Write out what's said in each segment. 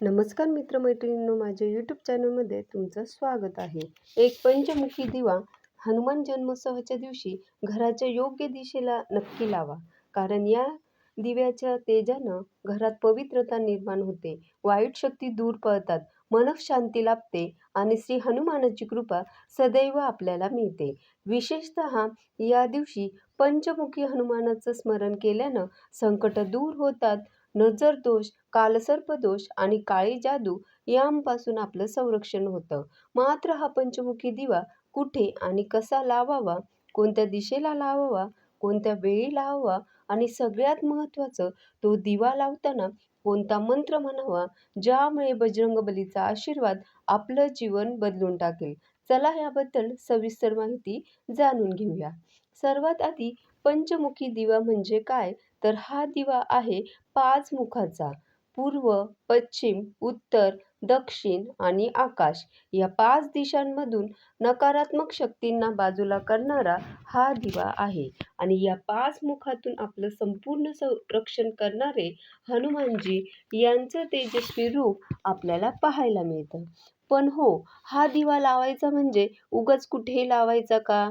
नमस्कार मित्रमैत्रिणींनो माझ्या यूट्यूब चॅनलमध्ये तुमचं स्वागत आहे. एक पंचमुखी दिवा हनुमान जन्मोत्सवाच्या दिवशी घराच्या योग्य दिशेला नक्की लावा. कारण या दिव्याच्या तेजानं घरात पवित्रता निर्माण होते. वाईट शक्ती दूर पळतात मनःशांती लाभते आणि श्री हनुमानाची कृपा सदैव आपल्याला मिळते. विशेषत या दिवशी पंचमुखी हनुमानाचं स्मरण केल्यानं संकट दूर होतात नजर दोष कालसर्पदोष आणि काळी जादू यांपासून आपलं संरक्षण होतं. मात्र हा पंचमुखी दिवा कुठे आणि कसा लावावा कोणत्या दिशेला लावावा कोणत्या वेळी लावावा आणि सगळ्यात महत्त्वाचं तो दिवा लावताना कोणता मंत्र म्हणावा ज्यामुळे बजरंगबलीचा आशीर्वाद आपलं जीवन बदलून टाकेल. चला याबद्दल सविस्तर माहिती जाणून घेऊया. सर्वात आधी पंचमुखी दिवा म्हणजे काय? तर हा दिवा आहे पाच मुखाचा. पूर्व पश्चिम उत्तर दक्षिण आणि आकाश या पाच दिशांमधून नकारात्मक शक्तींना बाजूला करणारा हा दिवा आहे. आणि या पाच मुखातून आपलं संपूर्ण संरक्षण करणारे हनुमानजी यांचं तेजस्वी रूप आपल्याला पाहायला मिळतं. पण हो हा दिवा लावायचा म्हणजे उगाच कुठेही लावायचा का?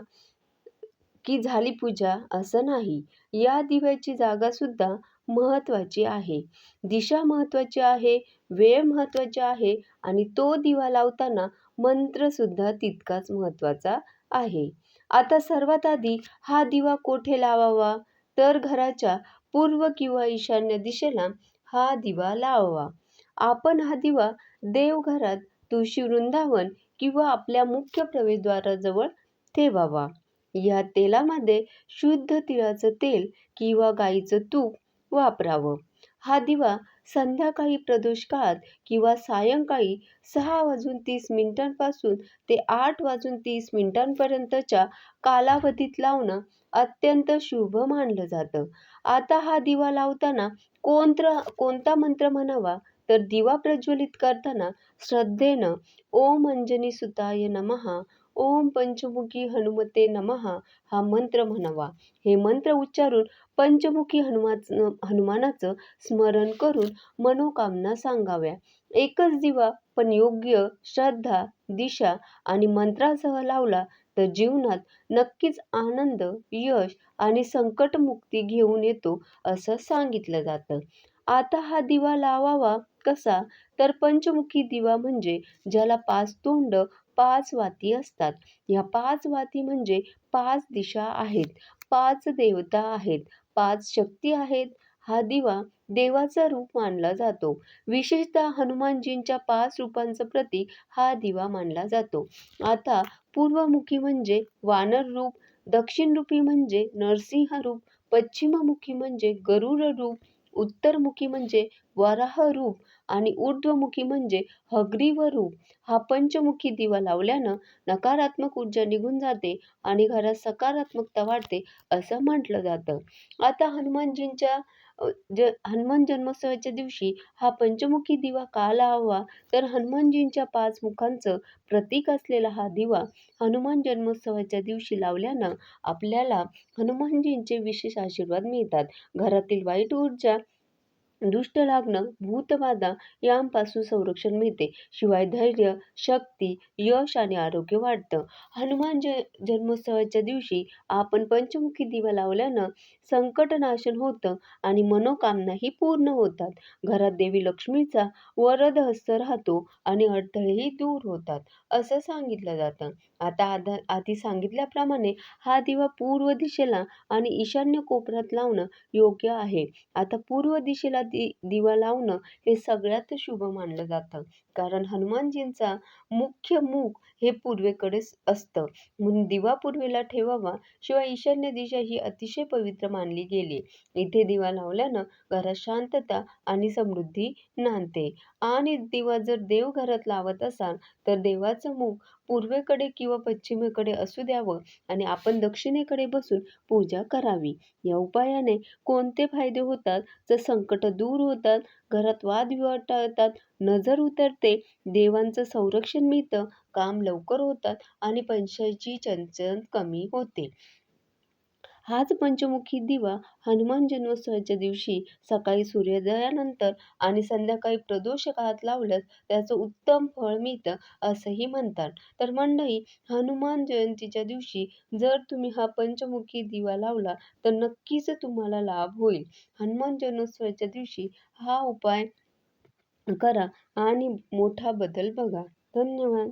की झाली पूजा? असं नाही. या दिव्याची जागासुद्धा महत्त्वाची आहे. दिशा महत्त्वाची आहे वेळ महत्त्वाची आहे आणि तो दिवा लावताना मंत्रसुद्धा तितकाच महत्त्वाचा आहे. आता सर्वात आधी हा दिवा कोठे लावावा? तर घराच्या पूर्व किंवा ईशान्य दिशेला हा दिवा लावावा. आपण हा दिवा देवघरात तुळशी वृंदावन किंवा आपल्या मुख्य प्रवेशद्वाराजवळ ठेवावा. या तेलामध्ये शुद्ध तिळाचं तेल किंवा गाईचं तूप वापरावं. हा दिवा संध्याकाळी प्रदोष काळात किंवा सायंकाळी सहा वाजून तीस मिनिटांपासून ते आठ वाजून तीस मिनिटांपर्यंतच्या कालावधीत लावणं अत्यंत शुभ मानलं जातं. आता हा दिवा लावताना कोणत्र कोणता मंत्र म्हणावा? तर दिवा प्रज्वलित करताना श्रद्धेनं ओम अंजनी सुताय नमहा ओम पंचमुखी हनुमते नमहा हा मंत्र म्हणावा. हे मंत्र उच्चारून पंचमुखी हनुमान हनुमानाचं स्मरण करून मनोकामना सांगाव्या. एकच दिवा पण योग्य श्रद्धा दिशा आणि मंत्रासह लावला तर जीवनात नक्कीच आनंद यश आणि संकटमुक्ती घेऊन येतो असं सांगितलं जातं. आता हा दिवा लावावा कसा? तर पंचमुखी दिवा म्हणजे ज्याला पाच तोंड पाच वाती असतात. ह्या पाच वाती म्हणजे पाच दिशा आहेत. पाच देवता आहेत. पाच शक्ती आहेत. हा दिवा देवाचा रूप मानला जातो. विशेषतः हनुमानजींच्या पाच रूपांचं प्रतीक हा दिवा मानला जातो. आता पूर्वमुखी म्हणजे वानर रूप दक्षिणरूपी म्हणजे नरसिंह रूप पश्चिममुखी म्हणजे गरुड रूप उत्तरमुखी म्हणजे वराह रूप आणि ऊर्ध्वमुखी म्हणजे हग्रीव रूप. हा पंचमुखी दिवा लावल्यानं नकारात्मक ऊर्जा निघून जाते आणि घरात सकारात्मकता वाढते असं म्हटलं जातं. आता हनुमानजींच्या ज हनुमान जन्मोत्सवाच्या दिवशी हा पंचमुखी दिवा का लावावा? तर हनुमानजींच्या पाच मुखांचं प्रतीक असलेला हा दिवा हनुमान जन्मोत्सवाच्या दिवशी लावल्यानं आपल्याला हनुमानजींचे विशेष आशीर्वाद मिळतात. घरातील वाईट ऊर्जा दुष्ट लागणं भूतबाधा यांपासून संरक्षण मिळते. शिवाय धैर्य शक्ती यश आणि आरोग्य वाढतं. हनुमान ज जन्मोत्सवाच्या दिवशी आपण पंचमुखी दिवा लावल्यानं संकटनाशन होतं आणि मनोकामनाही पूर्ण होतात. घरात देवी लक्ष्मीचा वरद हस्त राहतो आणि अडथळेही दूर होतात असं सांगितलं जातं. आता आधा आधी सांगितल्याप्रमाणे हा दिवा पूर्व दिशेला आणि ईशान्य कोपऱ्यात लावणं योग्य आहे. आता पूर्व दिशेला दि दिवा लावणं हे सगळ्यात शुभ मानलं जातं. कारण हनुमानजींचा मुख्य मुख हे पूर्वेकडेच असतं. म्हणून दिवा पूर्वेला ठेवावा शिवाय ईशान्य दिशा ही अतिशय पवित्र मानली गेली. इथे दिवा लावल्यानं घरात शांतता आणि समृद्धी नांदते. आणि दिवा जर देवघरात लावत असाल तर देवाचं मुख पूर्वेकडे किंवा पश्चिमेकडे असू द्यावं आणि आपण दक्षिणेकडे बसून पूजा करावी. या उपायाने कोणते फायदे होतात? तर संकट दूर होतात घरात वादविवाद टाळतात नजर उतरते. देवांचं संरक्षण मिळतं. काम लवकर होतात आणि पैशाची चणचण कमी होते. हाच पंचमुखी दिवा हनुमान जन्मोत्सवाच्या दिवशी सकाळी सूर्योदयानंतर आणि संध्याकाळी प्रदोष काळात लावल्यास त्याचं उत्तम फळ मिळतं असंही म्हणतात. तर मंडळी हनुमान जयंतीच्या दिवशी जर तुम्ही हा पंचमुखी दिवा लावला तर नक्कीच तुम्हाला लाभ होईल. हनुमान जन्मोत्सवाच्या दिवशी हा उपाय करा आणि मोठा बदल बघा. धन्यवाद.